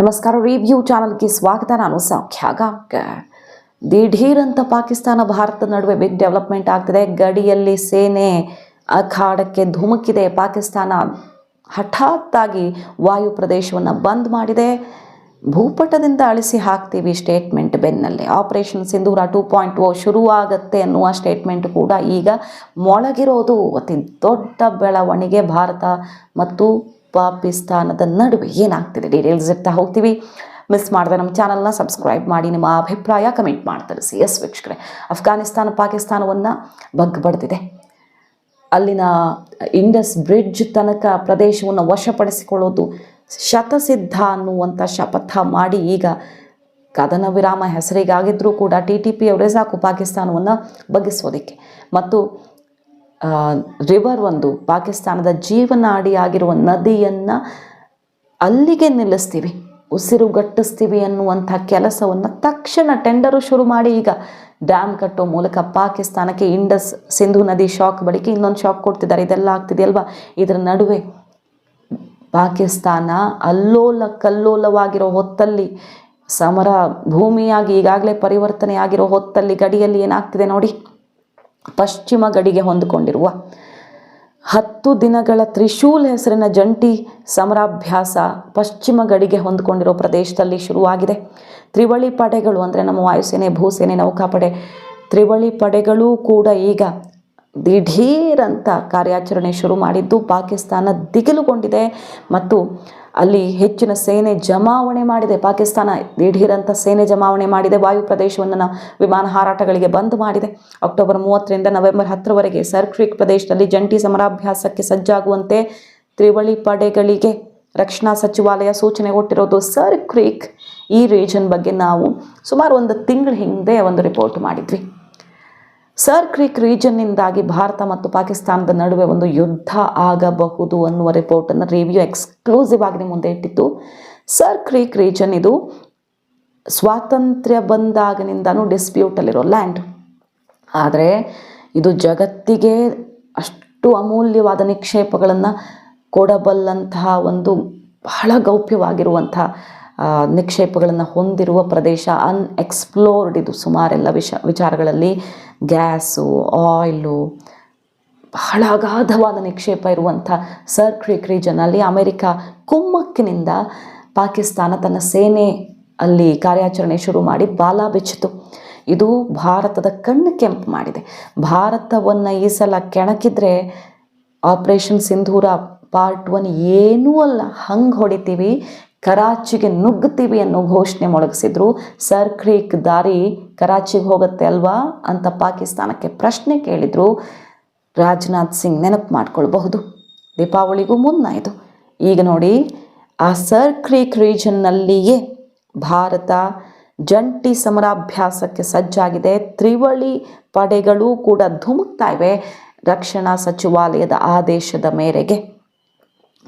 ನಮಸ್ಕಾರ ರಿವ್ಯೂ ಚಾನಲ್ಗೆ ಸ್ವಾಗತ. ನಾನು ಸೌಖ್ಯ ಗಾಂವ್ಕರ್ ದಿಢೀರ್ ಅಂತ ಪಾಕಿಸ್ತಾನ ಭಾರತ ನಡುವೆ ಬಿಗ್ ಡೆವಲಪ್ಮೆಂಟ್ ಆಗ್ತಿದೆ. ಗಡಿಯಲ್ಲಿ ಸೇನೆ ಅಖಾಡಕ್ಕೆ ಧುಮುಕಿದೆ. ಪಾಕಿಸ್ತಾನ ಹಠಾತ್ತಾಗಿ ವಾಯು ಪ್ರದೇಶವನ್ನು ಬಂದ್ ಮಾಡಿದೆ. ಭೂಪಟದಿಂದ ಅಳಿಸಿ ಹಾಕ್ತೀವಿ statement ಬೆನ್ನಲ್ಲಿ. Operation Sindoor two point O ಶುರುವಾಗತ್ತೆ ಅನ್ನುವ ಸ್ಟೇಟ್ಮೆಂಟ್ ಕೂಡ ಈಗ ಮೊಳಗಿರೋದು. ಅತಿ ದೊಡ್ಡ ಬೆಳವಣಿಗೆ ಭಾರತ ಮತ್ತು ಪಾಕಿಸ್ತಾನದ ನಡುವೆ ಏನಾಗ್ತಿದೆ? ಡೀಟೇಲ್ಸ್ ಇರ್ತಾ ಹೋಗ್ತೀವಿ. ಮಿಸ್ ಮಾಡಿದೆ ನಮ್ಮ ಚಾನಲ್ನ ಸಬ್ಸ್ಕ್ರೈಬ್ ಮಾಡಿ ನಿಮ್ಮ ಅಭಿಪ್ರಾಯ ಕಮೆಂಟ್ ಮಾಡ್ತಾರೆ ಸಿ ಎಸ್ ವೀಕ್ಷಕರೇ, ಅಫ್ಘಾನಿಸ್ತಾನ ಪಾಕಿಸ್ತಾನವನ್ನು ಬಗ್ಬಡ್ದಿದೆ ಅಲ್ಲಿನ ಇಂಡಸ್ ಬ್ರಿಡ್ಜ್ ತನಕ ಪ್ರದೇಶವನ್ನು ವಶಪಡಿಸಿಕೊಳ್ಳೋದು ಶತಸಿದ್ಧ ಅನ್ನುವಂಥ ಶಪಥ ಮಾಡಿ ಈಗ ಕದನ ವಿರಾಮ ಹೆಸರಿಗಾಗಿದ್ದರೂ ಕೂಡ ಟಿ ಟಿ ಪಿ ಅವರೇ ಸಾಕು ಪಾಕಿಸ್ತಾನವನ್ನು ಬಗ್ಗಿಸೋದಕ್ಕೆ. ಮತ್ತು ರಿವರ್ ಒಂದು ಪಾಕಿಸ್ತಾನದ ಜೀವನಾಡಿಯಾಗಿರುವ ನದಿಯನ್ನು ಅಲ್ಲಿಗೆ ನಿಲ್ಲಿಸ್ತೀವಿ ಉಸಿರುಗಟ್ಟಿಸ್ತೀವಿ ಅನ್ನುವಂಥ ಕೆಲಸವನ್ನು ತಕ್ಷಣ ಟೆಂಡರು ಶುರು ಮಾಡಿ. ಈಗ ಡ್ಯಾಮ್ ಕಟ್ಟೋ ಮೂಲಕ ಪಾಕಿಸ್ತಾನಕ್ಕೆ ಇಂಡಸ್ ಸಿಂಧು ನದಿ ಶಾಕ್ ಬಳಿಕೆ ಇನ್ನೊಂದು ಶಾಕ್ ಕೊಡ್ತಿದ್ದಾರೆ. ಇದೆಲ್ಲ ಆಗ್ತಿದೆ ಅಲ್ವಾ? ಇದರ ನಡುವೆ ಪಾಕಿಸ್ತಾನ ಅಲ್ಲೋಲ ಕಲ್ಲೋಲವಾಗಿರೋ ಹೊತ್ತಲ್ಲಿ, ಸಮರ ಭೂಮಿಯಾಗಿ ಈಗಾಗಲೇ ಪರಿವರ್ತನೆ ಆಗಿರೋ ಹೊತ್ತಲ್ಲಿ ಗಡಿಯಲ್ಲಿ ಏನಾಗ್ತಿದೆ ನೋಡಿ. ಪಶ್ಚಿಮ ಗಡಿಗೆ ಹೊಂದಿಕೊಂಡಿರುವ ಹತ್ತು ದಿನಗಳ ತ್ರಿಶೂಲ್ ಹೆಸರಿನ ಜಂಟಿ ಸಮರಾಭ್ಯಾಸ ಪಶ್ಚಿಮ ಗಡಿಗೆ ಹೊಂದಿಕೊಂಡಿರೋ ಪ್ರದೇಶದಲ್ಲಿ ಶುರುವಾಗಿದೆ. ತ್ರಿವಳಿ ಪಡೆಗಳು ಅಂದರೆ ನಮ್ಮ ವಾಯುಸೇನೆ, ಭೂಸೇನೆ, ನೌಕಾಪಡೆ, ತ್ರಿವಳಿ ಪಡೆಗಳೂ ಕೂಡ ಈಗ ದಿಢೀರ್ ಅಂತ ಕಾರ್ಯಾಚರಣೆ ಶುರು ಮಾಡಿದ್ದು ಪಾಕಿಸ್ತಾನ ದಿಗಿಲುಗೊಂಡಿದೆ ಮತ್ತು ಅಲ್ಲಿ ಹೆಚ್ಚಿನ ಸೇನೆ ಜಮಾವಣೆ ಮಾಡಿದೆ. ಪಾಕಿಸ್ತಾನ ದಿಢೀರಂಥ ಸೇನೆ ಜಮಾವಣೆ ಮಾಡಿದೆ. ವಾಯು ಪ್ರದೇಶವನ್ನು ವಿಮಾನ ಹಾರಾಟಗಳಿಗೆ ಬಂದ್ ಮಾಡಿದೆ. ಅಕ್ಟೋಬರ್ ಮೂವತ್ತರಿಂದ ನವೆಂಬರ್ ಹತ್ತರವರೆಗೆ ಸರ್ ಕ್ರೀಕ್ ಪ್ರದೇಶದಲ್ಲಿ ಜಂಟಿ ಸಮರಾಭ್ಯಾಸಕ್ಕೆ ಸಜ್ಜಾಗುವಂತೆ ತ್ರಿವಳಿ ಪಡೆಗಳಿಗೆ ರಕ್ಷಣಾ ಸಚಿವಾಲಯ ಸೂಚನೆ ಕೊಟ್ಟಿರೋದು ಸರ್ ಕ್ರೀಕ್ ಈ ರೀಜನ್ ಬಗ್ಗೆ ನಾವು ಸುಮಾರು ಒಂದು ತಿಂಗಳ ಹಿಂದೆ ಒಂದು ರಿಪೋರ್ಟ್ ಮಾಡಿದ್ವಿ. ಸರ್ ಕ್ರೀಕ್ ರೀಜನ್ನಿಂದಾಗಿ ಭಾರತ ಮತ್ತು ಪಾಕಿಸ್ತಾನದ ನಡುವೆ ಒಂದು ಯುದ್ಧ ಆಗಬಹುದು ಅನ್ನುವ ರಿಪೋರ್ಟನ್ನು ರಿವ್ಯೂ ಎಕ್ಸ್ಕ್ಲೂಸಿವ್ ಆಗಿ ಮುಂದೆ ಇಟ್ಟಿತ್ತು. ಸರ್ ಕ್ರೀಕ್ ರೀಜನ್ ಇದು ಸ್ವಾತಂತ್ರ್ಯ ಬಂದಾಗಿನಿಂದನೂ ಡಿಸ್ಪ್ಯೂಟಲ್ಲಿರೋ ಲ್ಯಾಂಡ್ ಆದರೆ ಇದು ಜಗತ್ತಿಗೆ ಅಷ್ಟು ಅಮೂಲ್ಯವಾದ ನಿಕ್ಷೇಪಗಳನ್ನು ಕೊಡಬಲ್ಲಂತಹ ಒಂದು ಬಹಳ ಗೌಪ್ಯವಾಗಿರುವಂಥ ನಿಕ್ಷೇಪಗಳನ್ನು ಹೊಂದಿರುವ ಪ್ರದೇಶ ಅನ್ಎಕ್ಸ್ಪ್ಲೋರ್ಡ್ ಇದು. ಸುಮಾರೆಲ್ಲ ವಿಷ, ವಿಚಾರಗಳಲ್ಲಿ ಗ್ಯಾಸು, ಆಯಿಲು ಬಹಳ ಅಗಾಧವಾದ ನಿಕ್ಷೇಪ ಇರುವಂಥ ಸರ್ ಕ್ರಿಕ್ ರೀಜನಲ್ಲಿ ಅಮೆರಿಕ ಕುಮ್ಮಕ್ಕಿನಿಂದ ಪಾಕಿಸ್ತಾನ ತನ್ನ ಸೇನೆ ಅಲ್ಲಿ ಕಾರ್ಯಾಚರಣೆ ಶುರು ಮಾಡಿ ಬಾಲ ಬೆಚ್ಚಿತು. ಇದು ಭಾರತದ ಕಣ್ಣು ಕೆಂಪು ಮಾಡಿದೆ. ಭಾರತವನ್ನು ಈ ಸಲ ಕೆಣಕಿದ್ರೆ ಆಪರೇಷನ್ ಸಿಂಧೂರ ಪಾರ್ಟ್ ಒನ್ ಏನೂ ಅಲ್ಲ. ಹಂಗೆ ಹೊಡಿತೀವಿ ಕರಾಚಿಗೆ ನುಗ್ಗುತ್ತೀವಿ ಅನ್ನೋ ಘೋಷಣೆ ಮೊಳಗಿಸಿದ್ರು. ಸರ್ ಕ್ರೀಕ್ ದಾರಿ ಕರಾಚಿಗೆ ಹೋಗುತ್ತೆ ಅಲ್ವಾ ಅಂತ ಪಾಕಿಸ್ತಾನಕ್ಕೆ ಪ್ರಶ್ನೆ ಕೇಳಿದರು. ರಾಜನಾಥ್ ಸಿಂಗ್ ನೆನಪು ಮಾಡ್ಕೊಳ್ಬಹುದು. ದೀಪಾವಳಿಗೂ ಮುನ್ನ ಇದು. ಈಗ ನೋಡಿ, ಆ ಸರ್ ಕ್ರೀಕ್ ರೀಜನ್ನಲ್ಲಿಯೇ ಭಾರತ ಜಂಟಿ ಸಮರಾಭ್ಯಾಸಕ್ಕೆ ಸಜ್ಜಾಗಿದೆ. ತ್ರಿವಳಿ ಪಡೆಗಳು ಕೂಡ ಧುಮುಕ್ತಾ ಇವೆ. ರಕ್ಷಣಾ ಸಚಿವಾಲಯದ ಆದೇಶದ ಮೇರೆಗೆ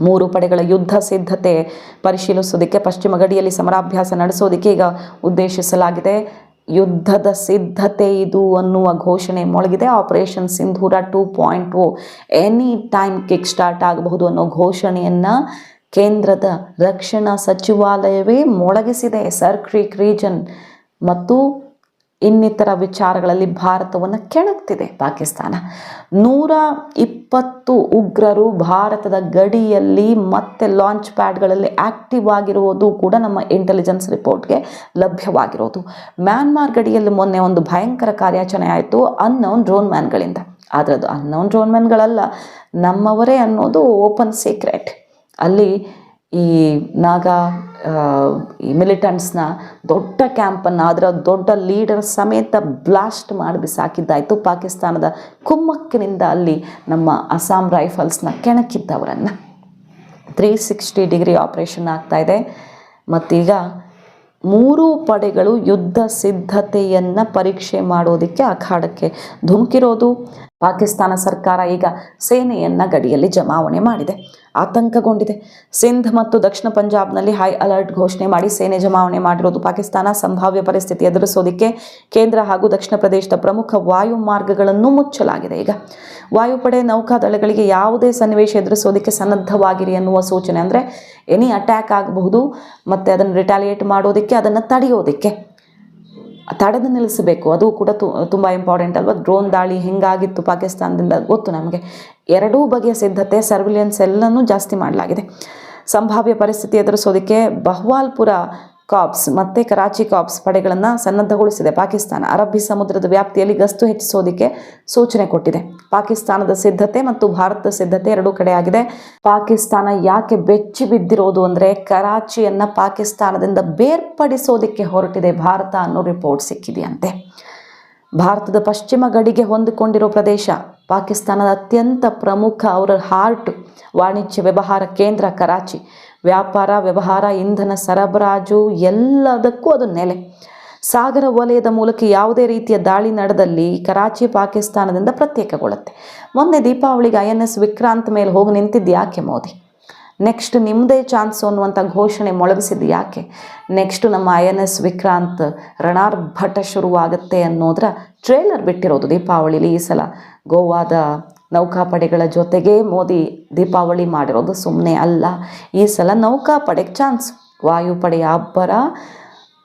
ಮೂರು ಪಡೆಗಳ ಯುದ್ಧ ಸಿದ್ಧತೆ ಪರಿಶೀಲಿಸೋದಕ್ಕೆ ಪಶ್ಚಿಮ ಗಡಿಯಲ್ಲಿ ಸಮರಾಭ್ಯಾಸ ನಡೆಸೋದಕ್ಕೆ ಈಗ ಉದ್ದೇಶಿಸಲಾಗಿದೆ. ಯುದ್ಧದ ಸಿದ್ಧತೆ ಇದು ಅನ್ನುವ ಘೋಷಣೆ ಮೊಳಗಿದೆ. Operation Sindoor two point O any time kick start ಆಗಬಹುದು ಅನ್ನೋ ಘೋಷಣೆಯನ್ನು ಕೇಂದ್ರದ ರಕ್ಷಣಾ ಸಚಿವಾಲಯವೇ ಮೊಳಗಿಸಿದೆ. ಸರ್ ಕ್ರೀಕ್ ರೀಜನ್ ಮತ್ತು ಇನ್ನಿತರ ವಿಚಾರಗಳಲ್ಲಿ ಭಾರತವನ್ನು ಕೆಣಕ್ತಿದೆ ಪಾಕಿಸ್ತಾನ. ನೂರ ಇಪ್ಪತ್ತು ಉಗ್ರರು ಭಾರತದ ಗಡಿಯಲ್ಲಿ ಮತ್ತೆ ಲಾಂಚ್ ಪ್ಯಾಡ್ಗಳಲ್ಲಿ ಆಕ್ಟಿವ್ ಆಗಿರುವುದು ಕೂಡ ನಮ್ಮ ಇಂಟೆಲಿಜೆನ್ಸ್ ರಿಪೋರ್ಟ್ಗೆ ಲಭ್ಯವಾಗಿರೋದು. ಮ್ಯಾನ್ಮಾರ್ ಗಡಿಯಲ್ಲಿ ಮೊನ್ನೆ ಒಂದು ಭಯಂಕರ ಕಾರ್ಯಾಚರಣೆ ಆಯಿತು ಅನ್ನೋನ್ ಡ್ರೋನ್ ಮ್ಯಾನ್ಗಳಿಂದ ಆದರೆ ಅದು ಅನ್ನೌನ್ ಡ್ರೋನ್ ಮ್ಯಾನ್ಗಳಲ್ಲ ನಮ್ಮವರೇ ಅನ್ನೋದು ಓಪನ್ ಸೀಕ್ರೆಟ್ ಅಲ್ಲಿ ಈ ನಾಗ ಈ ಮಿಲಿಟೆಂಟ್ಸ್ನ ದೊಡ್ಡ ಕ್ಯಾಂಪನ್ನು ಅದರ ದೊಡ್ಡ ಲೀಡರ್ ಸಮೇತ ಬ್ಲಾಸ್ಟ್ ಮಾಡಿ ಬಿಸಾಕಿದ್ದಾಯಿತು. ಪಾಕಿಸ್ತಾನದ ಕುಮ್ಮಕ್ಕಿನಿಂದ ಅಲ್ಲಿ ನಮ್ಮ ಅಸ್ಸಾಂ ರೈಫಲ್ಸ್ನ ಕೆಣಕಿದ್ದವರನ್ನು. ತ್ರೀ ಸಿಕ್ಸ್ಟಿ ಡಿಗ್ರಿ ಆಪ್ರೇಷನ್ ಆಗ್ತಾಯಿದೆ ಮತ್ತೀಗ ಮೂರೂ ಪಡೆಗಳು ಯುದ್ಧ ಸಿದ್ಧತೆಯನ್ನು ಪರೀಕ್ಷೆ ಮಾಡೋದಕ್ಕೆ ಅಖಾಡಕ್ಕೆ ಧುಮುಕಿರೋದು. ಪಾಕಿಸ್ತಾನ ಸರ್ಕಾರ ಈಗ ಸೇನೆಯನ್ನು ಗಡಿಯಲ್ಲಿ ಜಮಾವಣೆ ಮಾಡಿದೆ. ಆತಂಕಗೊಂಡಿದೆ. ಸಿಂಧ್ ಮತ್ತು ದಕ್ಷಿಣ ಪಂಜಾಬ್ನಲ್ಲಿ ಹೈ ಅಲರ್ಟ್ ಘೋಷಣೆ ಮಾಡಿ ಸೇನೆ ಜಮಾವಣೆ ಮಾಡಿರೋದು ಪಾಕಿಸ್ತಾನ ಸಂಭಾವ್ಯ ಪರಿಸ್ಥಿತಿ ಎದುರಿಸೋದಕ್ಕೆ ಕೇಂದ್ರ ಹಾಗೂ ದಕ್ಷಿಣ ಪ್ರದೇಶದ ಪ್ರಮುಖ ವಾಯು ಮಾರ್ಗಗಳನ್ನು ಮುಚ್ಚಲಾಗಿದೆ ಈಗ. ವಾಯುಪಡೆ ನೌಕಾದಳಗಳಿಗೆ ಯಾವುದೇ ಸನ್ನಿವೇಶ ಎದುರಿಸೋದಕ್ಕೆ ಸನ್ನದ್ಧವಾಗಿರಿ ಅನ್ನುವ ಸೂಚನೆ ಅಂದರೆ ಎನಿ ಅಟ್ಯಾಕ್ ಆಗಬಹುದು, ಮತ್ತು ಅದನ್ನು ರಿಟಾಲಿಯೇಟ್ ಮಾಡೋದಕ್ಕೆ, ಅದನ್ನು ತಡೆಯೋದಕ್ಕೆ. ತಡೆದು ನಿಲ್ಲಿಸಬೇಕು. ಅದು ಕೂಡ ತುಂಬ ಇಂಪಾರ್ಟೆಂಟ್ ಅಲ್ವಾ? ಡ್ರೋನ್ ದಾಳಿ ಹೆಂಗಾಗಿತ್ತು ಪಾಕಿಸ್ತಾನದಿಂದ ಗೊತ್ತು ನಮಗೆ. ಎರಡೂ ಬಗೆಯ ಸಿದ್ಧತೆ ಸರ್ವಿಲಿಯನ್ಸ್ ಎಲ್ಲನೂ ಜಾಸ್ತಿ ಮಾಡಲಾಗಿದೆ. ಸಂಭಾವ್ಯ ಪರಿಸ್ಥಿತಿ ಎದುರಿಸೋದಕ್ಕೆ ಬಹ್ವಾಲ್ಪುರ ಕಾಪ್ಸ್, ಮತ್ತು ಕರಾಚಿ ಕಾಪ್ಸ್ ಪಡೆಗಳನ್ನು ಸನ್ನದ್ಧಗೊಳಿಸಿದೆ. ಪಾಕಿಸ್ತಾನ ಅರಬ್ಬಿ ಸಮುದ್ರದ ವ್ಯಾಪ್ತಿಯಲ್ಲಿ ಗಸ್ತು ಹೆಚ್ಚಿಸೋದಕ್ಕೆ ಸೂಚನೆ ಕೊಟ್ಟಿದೆ. ಪಾಕಿಸ್ತಾನದ ಸಿದ್ಧತೆ ಮತ್ತು ಭಾರತದ ಸಿದ್ಧತೆ ಎರಡೂ ಕಡೆ ಆಗಿದೆ ಪಾಕಿಸ್ತಾನ ಯಾಕೆ ಬೆಚ್ಚಿ ಬಿದ್ದಿರೋದು ಅಂದರೆ ಕರಾಚಿಯನ್ನು ಪಾಕಿಸ್ತಾನದಿಂದ ಬೇರ್ಪಡಿಸೋದಕ್ಕೆ ಹೊರಟಿದೆ ಭಾರತ ಅನ್ನೋ ರಿಪೋರ್ಟ್ ಸಿಕ್ಕಿದೆಯಂತೆ. ಭಾರತದ ಪಶ್ಚಿಮ ಗಡಿಗೆ ಹೊಂದಿಕೊಂಡಿರೋ ಪ್ರದೇಶ ಪಾಕಿಸ್ತಾನದ ಅತ್ಯಂತ ಪ್ರಮುಖ ಅವರ ಹಾರ್ಟ್ ವಾಣಿಜ್ಯ ವ್ಯವಹಾರ ಕೇಂದ್ರ ಕರಾಚಿ. ವ್ಯಾಪಾರ, ವ್ಯವಹಾರ, ಇಂಧನ, ಸರಬರಾಜು ಎಲ್ಲದಕ್ಕೂ ಅದು ನೆಲೆ. ಸಾಗರ ವಲಯದ ಮೂಲಕ ಯಾವುದೇ ರೀತಿಯ ದಾಳಿ ನಡೆದಲ್ಲಿ ಕರಾಚಿ, ಪಾಕಿಸ್ತಾನದಿಂದ ಪ್ರತ್ಯೇಕಗೊಳ್ಳುತ್ತೆ. ಮೊನ್ನೆ ದೀಪಾವಳಿಗೆ ಐ ಎನ್ ಎಸ್ ವಿಕ್ರಾಂತ್ ಮೇಲೆ ಹೋಗಿ ನಿಂತಿದ್ದು ಯಾಕೆ ಮೋದಿ? ನೆಕ್ಸ್ಟ್ ನಿಮ್ಮದೇ ಚಾನ್ಸ್ ಅನ್ನುವಂಥ ಘೋಷಣೆ ಮೊಳಗಿಸಿದ್ದು ಯಾಕೆ? ನೆಕ್ಸ್ಟ್ ನಮ್ಮ ಐ ಎನ್ ಎಸ್ ವಿಕ್ರಾಂತ್ ರಣಾರ್ಭಟ ಶುರುವಾಗುತ್ತೆ ಅನ್ನೋದರ ಟ್ರೇಲರ್ ಬಿಟ್ಟಿರೋದು ದೀಪಾವಳಿಲಿ ಈ ಸಲ. ಗೋವಾದ ನೌಕಾಪಡೆಗಳ ಜೊತೆಗೆ ಮೋದಿ ದೀಪಾವಳಿ ಮಾಡಿರೋದು ಸುಮ್ಮನೆ ಅಲ್ಲ. ಈ ಸಲ ನೌಕಾಪಡೆಗೆ ಚಾನ್ಸ್. ವಾಯುಪಡೆಯ ಅಬ್ಬರ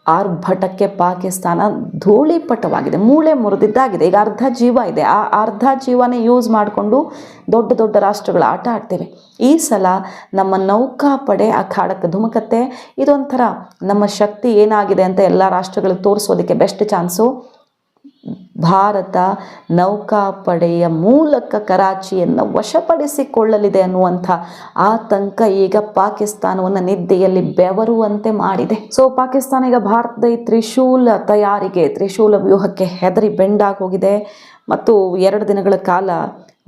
ಆರ್ಭಟಕ್ಕೆ ಪಾಕಿಸ್ತಾನ ಧೂಳಿಪಟವಾಗಿದೆ. ಮೂಳೆ ಮುರಿದಿದ್ದಾಗಿದೆ. ಈಗ ಅರ್ಧ ಜೀವ ಇದೆ. ಆ ಅರ್ಧ ಜೀವನೇ ಯೂಸ್ ಮಾಡಿಕೊಂಡು ದೊಡ್ಡ ದೊಡ್ಡ ರಾಷ್ಟ್ರಗಳ ಆಟ ಆಡ್ತೇವೆ. ಈ ಸಲ ನಮ್ಮ ನೌಕಾಪಡೆ ಅಖಾಡಕ್ಕೆ ಧುಮುಕತ್ತೆ. ಇದೊಂಥರ ನಮ್ಮ ಶಕ್ತಿ ಏನಾಗಿದೆ ಅಂತ ಎಲ್ಲ ರಾಷ್ಟ್ರಗಳಿಗೆ ತೋರಿಸೋದಕ್ಕೆ ಬೆಸ್ಟ್ ಚಾನ್ಸು. ಭಾರತ ನೌಕಾಪಡೆಯ ಮೂಲಕ ಕರಾಚಿಯನ್ನು ವಶಪಡಿಸಿಕೊಳ್ಳಲಿದೆ ಅನ್ನುವಂಥ ಆತಂಕ ಈಗ ಪಾಕಿಸ್ತಾನವನ್ನು ನಿದ್ದೆಯಲ್ಲಿ ಬೆವರುವಂತೆ ಮಾಡಿದೆ. ಸೊ ಪಾಕಿಸ್ತಾನ ಈಗ ಭಾರತದ ಈ ತ್ರಿಶೂಲ ತಯಾರಿಗೆ, ತ್ರಿಶೂಲ ವ್ಯೂಹಕ್ಕೆ ಹೆದರಿ ಬೆಂಡಾಗಿ ಹೋಗಿದೆ. ಮತ್ತು ಎರಡು ದಿನಗಳ ಕಾಲ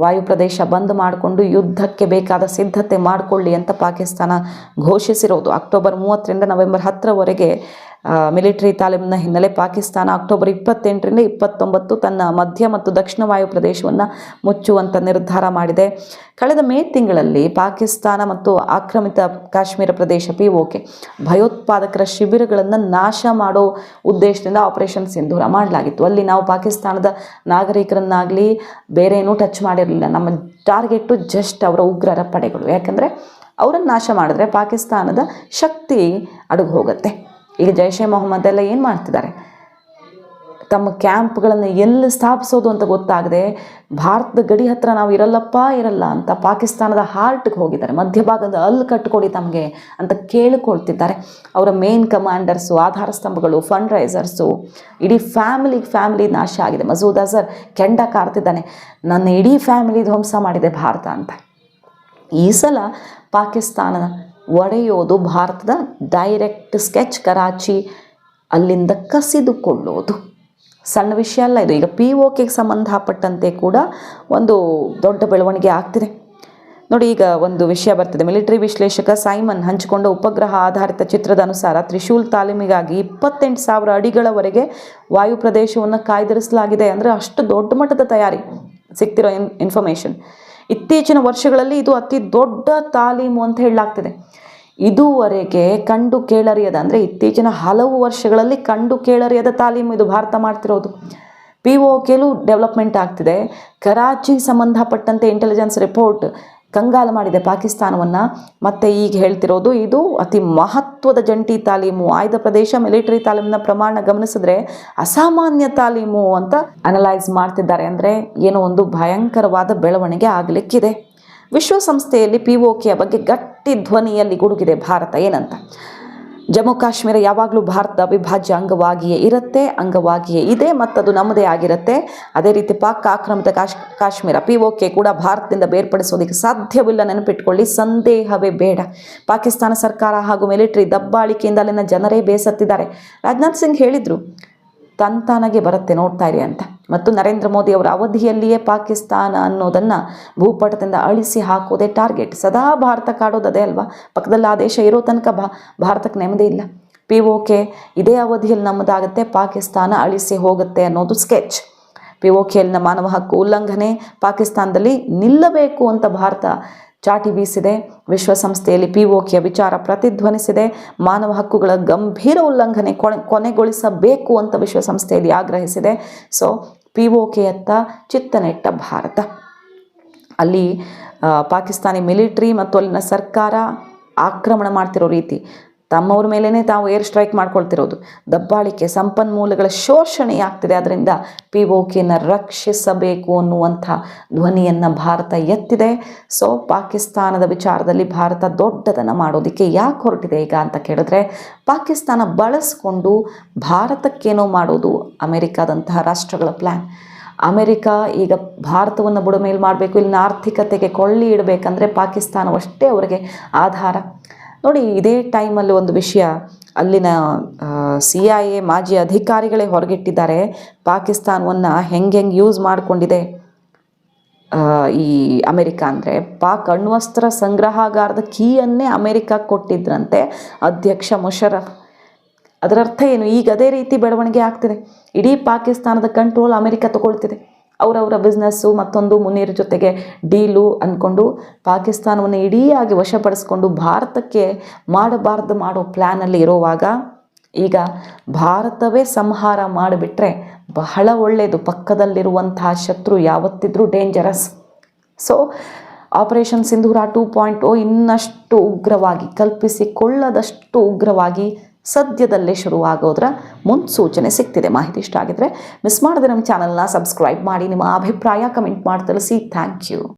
ವಾಯು ಪ್ರದೇಶ ಬಂದ್ ಮಾಡಿಕೊಂಡು ಯುದ್ಧಕ್ಕೆ ಬೇಕಾದ ಸಿದ್ಧತೆ ಮಾಡಿಕೊಳ್ಳಿ ಅಂತ ಪಾಕಿಸ್ತಾನ ಘೋಷಿಸಿರೋದು. ಅಕ್ಟೋಬರ್ ಮೂವತ್ತರಿಂದ ನವೆಂಬರ್ ಹತ್ತರವರೆಗೆ ಮಿಲಿಟರಿ ತಾಲೀಮಿನ ಹಿನ್ನೆಲೆ ಪಾಕಿಸ್ತಾನ ಅಕ್ಟೋಬರ್ ಇಪ್ಪತ್ತೆಂಟರಿಂದ ಇಪ್ಪತ್ತೊಂಬತ್ತು ತನ್ನ ಮಧ್ಯ ಮತ್ತು ದಕ್ಷಿಣ ವಾಯು ಪ್ರದೇಶವನ್ನು ಮುಚ್ಚುವಂಥ ನಿರ್ಧಾರ ಮಾಡಿದೆ. ಕಳೆದ ಮೇ ತಿಂಗಳಲ್ಲಿ ಪಾಕಿಸ್ತಾನ ಮತ್ತು ಆಕ್ರಮಿತ ಕಾಶ್ಮೀರ ಪ್ರದೇಶ ಪಿ ಓಕೆ ಭಯೋತ್ಪಾದಕರ ಶಿಬಿರಗಳನ್ನು ನಾಶ ಮಾಡೋ ಉದ್ದೇಶದಿಂದ ಆಪರೇಷನ್ ಸಿಂಧೂರ ಮಾಡಲಾಗಿತ್ತು. ಅಲ್ಲಿ ನಾವು ಪಾಕಿಸ್ತಾನದ ನಾಗರಿಕರನ್ನಾಗಲಿ ಬೇರೆ ಏನೂ ಟಚ್ ಮಾಡಿರಲಿಲ್ಲ. ನಮ್ಮ ಟಾರ್ಗೆಟು ಜಸ್ಟ್ ಅವರ ಉಗ್ರರ ಪಡೆಗಳು. ಯಾಕಂದರೆ ಅವರನ್ನು ನಾಶ ಮಾಡಿದ್ರೆ ಪಾಕಿಸ್ತಾನದ ಶಕ್ತಿ ಅಡುಗೆ ಹೋಗುತ್ತೆ ಈಗ ಜೈಷೆ ಮೊಹಮ್ಮದ್ ಎಲ್ಲ ಏನು ಮಾಡ್ತಿದ್ದಾರೆ? ತಮ್ಮ ಕ್ಯಾಂಪ್ಗಳನ್ನು ಎಲ್ಲಿ ಸ್ಥಾಪಿಸೋದು ಅಂತ ಗೊತ್ತಾಗದೆ ಭಾರತದ ಗಡಿ ಹತ್ರ ನಾವು ಇರಲ್ಲಪ್ಪ, ಇರಲ್ಲ ಅಂತ ಪಾಕಿಸ್ತಾನದ ಹಾರ್ಟ್ಗೆ ಹೋಗಿದ್ದಾರೆ. ಮಧ್ಯಭಾಗದ ಅಲ್ಲಿ ಕಟ್ಕೊಡಿ ತಮಗೆ ಅಂತ ಕೇಳಿಕೊಳ್ತಿದ್ದಾರೆ. ಅವರ ಮೇನ್ ಕಮಾಂಡರ್ಸು ಆಧಾರ ಸ್ತಂಭಗಳು ಫಂಡ್ ರೈಸರ್ಸು ಇಡೀ ಫ್ಯಾಮಿಲಿ ಫ್ಯಾಮಿಲಿ ನಾಶ ಆಗಿದೆ. ಮಸೂದ್ ಅಜರ್ ಕೆಂಡ ಕಾರ್ತಿದ್ದಾನೆ. ನನ್ನ ಇಡೀ ಫ್ಯಾಮಿಲಿ ಧ್ವಂಸ ಮಾಡಿದೆ ಭಾರತ ಅಂತ. ಈ ಸಲ ಪಾಕಿಸ್ತಾನ ಒಡೆಯೋದು ಭಾರತದ ಡೈರೆಕ್ಟ್ ಸ್ಕೆಚ್ ಕರಾಚಿ ಅಲ್ಲಿಂದ ಕಸಿದುಕೊಳ್ಳೋದು. ಸಣ್ಣ ವಿಷಯ ಅಲ್ಲ ಇದು. ಈಗ ಪಿ ಓಕೆಗೆ ಸಂಬಂಧಪಟ್ಟಂತೆ ಕೂಡ ಒಂದು ದೊಡ್ಡ ಬೆಳವಣಿಗೆ ಆಗ್ತಿದೆ. ನೋಡಿ, ಈಗ ಒಂದು ವಿಷಯ ಬರ್ತಿದೆ. ಮಿಲಿಟರಿ ವಿಶ್ಲೇಷಕ ಸೈಮನ್ ಹಂಚಿಕೊಂಡ ಉಪಗ್ರಹ ಆಧಾರಿತ ಚಿತ್ರದ ಅನುಸಾರ ತ್ರಿಶೂಲ್ ತಾಲೀಮಿಗಾಗಿ ಇಪ್ಪತ್ತೆಂಟು ಸಾವಿರ ಅಡಿಗಳವರೆಗೆ ವಾಯು ಪ್ರದೇಶವನ್ನು ಕಾಯ್ದಿರಿಸಲಾಗಿದೆ ಅಂದರೆ ಅಷ್ಟು ದೊಡ್ಡ ಮಟ್ಟದ ತಯಾರಿ ಸಿಗ್ತಿರೋ ಇನ್ ಇನ್ಫಾರ್ಮೇಷನ್ ಇತ್ತೀಚಿನ ವರ್ಷಗಳಲ್ಲಿ ಇದು ಅತಿ ದೊಡ್ಡ ತಾಲೀಮು ಅಂತ ಹೇಳಲಾಗ್ತಿದೆ. ಇದುವರೆಗೆ ಕಂಡು ಕೇಳರಿಯದ, ಅಂದರೆ ಇತ್ತೀಚಿನ ಹಲವು ವರ್ಷಗಳಲ್ಲಿ ಕಂಡು ಕೇಳರಿಯದ ತಾಲೀಮು ಇದು ಭಾರತ ಮಾಡ್ತಿರೋದು. ಪಿ ಒ ಕೆಲೂ ಡೆವಲಪ್ಮೆಂಟ್ ಆಗ್ತಿದೆ. ಕರಾಚಿ ಸಂಬಂಧಪಟ್ಟಂತೆ ಇಂಟೆಲಿಜೆನ್ಸ್ ರಿಪೋರ್ಟ್ ಕಂಗಾಲು ಮಾಡಿದೆ ಪಾಕಿಸ್ತಾನವನ್ನು. ಮತ್ತು ಈಗ ಹೇಳ್ತಿರೋದು, ಇದು ಅತಿ ಮಹತ್ವದ ಜಂಟಿ ತಾಲೀಮು. ಆಯ್ದ ಪ್ರದೇಶ ಮಿಲಿಟರಿ ತಾಲೀಮಿನ ಪ್ರಮಾಣ ಗಮನಿಸಿದ್ರೆ ಅಸಾಮಾನ್ಯ ತಾಲೀಮು ಅಂತ ಅನಲೈಸ್ ಮಾಡ್ತಿದ್ದಾರೆ. ಅಂದರೆ ಏನೋ ಒಂದು ಭಯಂಕರವಾದ ಬೆಳವಣಿಗೆ ಆಗಲಿಕ್ಕಿದೆ. ವಿಶ್ವಸಂಸ್ಥೆಯಲ್ಲಿ ಪಿ ಬಗ್ಗೆ ಗಟ್ಟಿ ಧ್ವನಿಯಲ್ಲಿ ಗುಡುಗಿದೆ ಭಾರತ. ಏನಂತ? ಜಮ್ಮು ಕಾಶ್ಮೀರ ಯಾವಾಗಲೂ ಭಾರತದ ಅವಿಭಾಜ್ಯ ಅಂಗವಾಗಿಯೇ ಇರುತ್ತೆ, ಅಂಗವಾಗಿಯೇ ಇದೆ, ಮತ್ತದು ನಮ್ಮದೇ ಆಗಿರುತ್ತೆ. ಅದೇ ರೀತಿ ಪಾಕ್ ಆಕ್ರಮಿತ ಕಾಶ್, ಕಾಶ್ಮೀರ ಪಿ ಕೆ ಕೂಡ ಭಾರತದಿಂದ ಬೇರ್ಪಡಿಸೋದಕ್ಕೆ ಸಾಧ್ಯವಿಲ್ಲ ನೆನಪಿಟ್ಕೊಳ್ಳಿ, ಸಂದೇಹವೇ ಬೇಡ. ಪಾಕಿಸ್ತಾನ ಸರ್ಕಾರ ಹಾಗೂ ಮಿಲಿಟರಿ ದಬ್ಬಾಳಿಕೆಯಿಂದ ಅಲ್ಲಿನ ಜನರೇ ಬೇಸತ್ತಿದ್ದಾರೆ. ರಾಜನಾಥ್ ಸಿಂಗ್ ಹೇಳಿದರು, ತಂತಾನಗೆ ಬರುತ್ತೆ, ನೋಡ್ತಾ ಇರಿ ಅಂತ. ಮತ್ತು ನರೇಂದ್ರ ಮೋದಿ ಅವರ ಅವಧಿಯಲ್ಲಿಯೇ ಪಾಕಿಸ್ತಾನ ಅನ್ನೋದನ್ನು ಭೂಪಟದಿಂದ ಅಳಿಸಿ ಹಾಕೋದೇ ಟಾರ್ಗೆಟ್. ಸದಾ ಭಾರತ ಕಾಡೋದು ಅದೇ ಅಲ್ವಾ? ಪಕ್ಕದಲ್ಲಿ ಆ ದೇಶ ಇರೋ ತನಕ ಭಾರತಕ್ಕೆ ನೆಮ್ಮದಿ ಇಲ್ಲ. ಪಿ ಕೆ ಇದೇ ಅವಧಿಯಲ್ಲಿ ನಮ್ಮದಾಗುತ್ತೆ, ಪಾಕಿಸ್ತಾನ ಅಳಿಸಿ ಹೋಗುತ್ತೆ ಅನ್ನೋದು ಸ್ಕೆಚ್ ಪಿ ಒ ಕೆಎಲ್ನ ಮಾನವ ಹಕ್ಕು ಉಲ್ಲಂಘನೆ, ಪಾಕಿಸ್ತಾನದಲ್ಲಿ ನಿಲ್ಲಬೇಕು ಅಂತ ಭಾರತ ಚಾಟಿ ಬೀಸಿದೆ. ವಿಶ್ವಸಂಸ್ಥೆಯಲ್ಲಿ ಪಿ ಒ ಕೆಯ ವಿಚಾರ ಪ್ರತಿಧ್ವನಿಸಿದೆ. ಮಾನವ ಹಕ್ಕುಗಳ ಗಂಭೀರ ಉಲ್ಲಂಘನೆ ಕೊನೆ, ಕೊನೆಗೊಳಿಸಬೇಕು ಅಂತ ವಿಶ್ವಸಂಸ್ಥೆಯಲ್ಲಿ ಆಗ್ರಹಿಸಿದೆ. ಸೊ ಪಿ ಒ ಕೆಯತ್ತ ಭಾರತ. ಅಲ್ಲಿ ಪಾಕಿಸ್ತಾನಿ ಮಿಲಿಟ್ರಿ ಮತ್ತು ಅಲ್ಲಿನ ಸರ್ಕಾರ ಆಕ್ರಮಣ ಮಾಡ್ತಿರೋ ರೀತಿ ತಮ್ಮವ್ರ ಮೇಲೇ ತಾವು ಏರ್ ಸ್ಟ್ರೈಕ್ ಮಾಡ್ಕೊಳ್ತಿರೋದು. ದಬ್ಬಾಳಿಕೆ ಸಂಪನ್ಮೂಲಗಳ ಶೋಷಣೆ ಆಗ್ತಿದೆ ಅದರಿಂದ ಪಿ ಓ ಕೆನ ರಕ್ಷಿಸಬೇಕು ಅನ್ನುವಂಥ ಧ್ವನಿಯನ್ನು ಭಾರತ ಎತ್ತಿದೆ. ಸೊ ಪಾಕಿಸ್ತಾನದ ವಿಚಾರದಲ್ಲಿ ಭಾರತ ದೊಡ್ಡದನ್ನು ಮಾಡೋದಕ್ಕೆ ಯಾಕೆ ಹೊರಟಿದೆ ಈಗ ಅಂತ ಕೇಳಿದ್ರೆ, ಪಾಕಿಸ್ತಾನ ಬಳಸ್ಕೊಂಡು ಭಾರತಕ್ಕೇನೋ ಮಾಡೋದು ಅಮೆರಿಕಾದಂತಹ ರಾಷ್ಟ್ರಗಳ ಪ್ಲ್ಯಾನ್ ಅಮೆರಿಕಾ ಈಗ ಭಾರತವನ್ನು ಬುಡಮೇಲು ಮಾಡಬೇಕು, ಇಲ್ಲಿನ ಆರ್ಥಿಕತೆಗೆ ಕೊಳ್ಳಿ ಇಡಬೇಕಂದ್ರೆ ಪಾಕಿಸ್ತಾನವಷ್ಟೇ ಅವರಿಗೆ ಆಧಾರ. ನೋಡಿ, ಇದೇ ಟೈಮಲ್ಲಿ ಒಂದು ವಿಷಯ. ಅಲ್ಲಿನ ಸಿ ಐ ಎ ಮಾಜಿ ಅಧಿಕಾರಿಗಳೇ ಹೊರಗಿಟ್ಟಿದ್ದಾರೆ. ಪಾಕಿಸ್ತಾನವನ್ನು ಹೆಂಗೆ ಹೆಂಗೆ ಯೂಸ್ ಮಾಡಿಕೊಂಡಿದೆ ಈ ಅಮೆರಿಕ ಅಂದರೆ. ಪಾಕ್ ಅಣ್ವಸ್ತ್ರ ಸಂಗ್ರಹಾಗಾರದ ಕೀಯನ್ನೇ ಅಮೆರಿಕ ಕೊಟ್ಟಿದ್ರಂತೆ ಅಧ್ಯಕ್ಷ ಮುಷರಫ್. ಅದರರ್ಥ ಏನು, ಈಗ ಅದೇ ರೀತಿ ಬೆಳವಣಿಗೆ ಆಗ್ತಿದೆ. ಇಡೀ ಪಾಕಿಸ್ತಾನದ ಕಂಟ್ರೋಲ್ ಅಮೆರಿಕ ತಗೊಳ್ತಿದೆ. ಅವರವರ ಬಿಸ್ನೆಸ್ಸು ಮತ್ತೊಂದು ಮುನೀರ್ ಜೊತೆಗೆ ಡೀಲು ಅಂದ್ಕೊಂಡು ಪಾಕಿಸ್ತಾನವನ್ನು ಇಡೀಯಾಗಿ ವಶಪಡಿಸ್ಕೊಂಡು ಭಾರತಕ್ಕೆ ಮಾಡಬಾರ್ದು ಮಾಡೋ ಪ್ಲ್ಯಾನಲ್ಲಿ ಇರೋವಾಗ ಈಗ ಭಾರತವೇ ಸಂಹಾರ ಮಾಡಿಬಿಟ್ರೆ ಬಹಳ ಒಳ್ಳೆಯದು ಪಕ್ಕದಲ್ಲಿರುವಂತಹ ಶತ್ರು ಯಾವತ್ತಿದ್ರೂ dangerous so operation Sindoor two point O ಇನ್ನಷ್ಟು ಉಗ್ರವಾಗಿ, ಕಲ್ಪಿಸಿಕೊಳ್ಳದಷ್ಟು ಉಗ್ರವಾಗಿ ಸದ್ಯದಲ್ಲೇ ಶುರುವಾಗೋದ್ರ ಮುನ್ಸೂಚನೆ ಸಿಗ್ತಿದೆ. ಮಾಹಿತಿ ಇಷ್ಟ ಆಗಿದ್ರೆ ಮಿಸ್ ಮಾಡದೆ ನಮ್ಮ ಚಾನಲ್ನ ಸಬ್ಸ್ಕ್ರೈಬ್ ಮಾಡಿ, ನಿಮ್ಮ ಅಭಿಪ್ರಾಯ ಕಮೆಂಟ್ ಮಾಡಿ ತಿಳಿಸಿ. Thank you